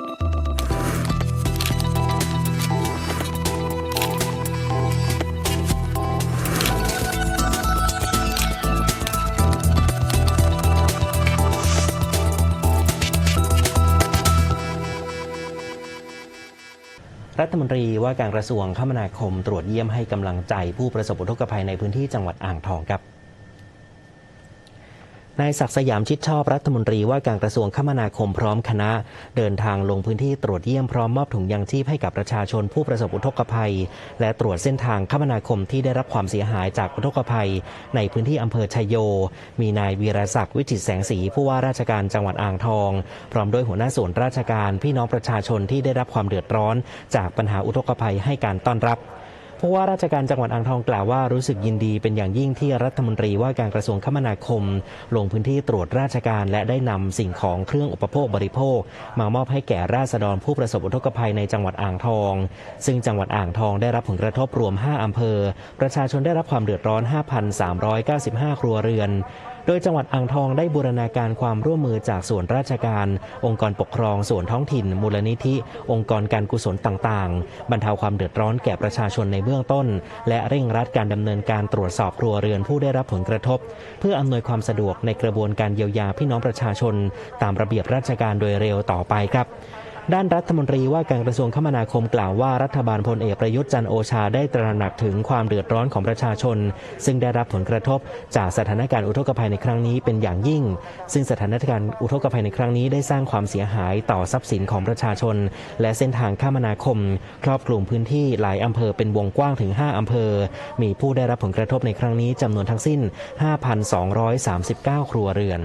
รัฐมนตรีว่าการกระทรวงคมนาคมตรวจเยี่ยมให้กำลังใจผู้ประสบอุทกภัยในพื้นที่จังหวัดอ่างทองครับ นายศักดิ์สยามชิดชอบรัฐมนตรีว่าการกระทรวงคมนาคมพร้อมคณะ เดินทางลงพื้นที่ตรวจเยี่ยมพร้อมมอบถุงยางชีพให้กับประชาชนผู้ประสบอุทกภัย และตรวจเส้นทางคมนาคมที่ได้รับความเสียหายจากอุทกภัย ในพื้นที่อำเภอชัยโย มีนายวีรศักดิ์วิจิตรแสงสีผู้ว่าราชการจังหวัดอ่างทอง พร้อมด้วยหัวหน้าส่วนราชการพี่น้องประชาชนที่ได้รับความเดือดร้อน จากปัญหาอุทกภัยให้การต้อนรับ ผู้ว่าราชการจังหวัดอ่างทองกล่าวว่ารู้สึกยินดีเป็นอย่างยิ่งที่รัฐมนตรีว่าการกระทรวงคมนาคม ลงพื้นที่ตรวจราชการและได้นำสิ่งของเครื่องอุปโภคบริโภค มามอบให้แก่ราษฎรผู้ประสบอุทกภัยในจังหวัดอ่างทอง ซึ่งจังหวัดอ่างทองได้รับผลกระทบรวม 5 อำเภอ ประชาชนได้รับความเดือดร้อน 5,395 ครัวเรือน ดยจังหวัดอ่างทองได้บูรณาการความร่วมมือจากส่วนราชการ องค์กรปกครองส่วนท้องถิ่น มูลนิธิ องค์กรการกุศลต่างๆ บรรเทาความเดือดร้อนแก่ประชาชนในเบื้องต้น และเร่งรัดการดำเนินการตรวจสอบครัวเรือนผู้ได้รับผลกระทบ เพื่ออำนวยความสะดวกในกระบวนการเยียวยาพี่น้องประชาชน ตามระเบียบราชการโดยเร็วต่อไปครับ ด้านรัฐมนตรีว่าการกระทรวงคมนาคมกล่าวว่ารัฐบาลพลเอกประยุทธ์จันโอชาได้ตระหนักถึงความเดือดร้อนของประชาชน ซึ่งได้รับผลกระทบจากสถานการณ์อุทกภัยในครั้งนี้เป็นอย่างยิ่ง ซึ่งสถานการณ์อุทกภัยในครั้งนี้ได้สร้างความเสียหายต่อทรัพย์สินของประชาชน และเส้นทางคมนาคม ครอบคลุมพื้นที่หลายอำเภอเป็นวงกว้างถึง 5อำเภอ มีผู้ได้รับผลกระทบในครั้งนี้จำนวนทั้งสิ้น 5,239 ครัวเรือน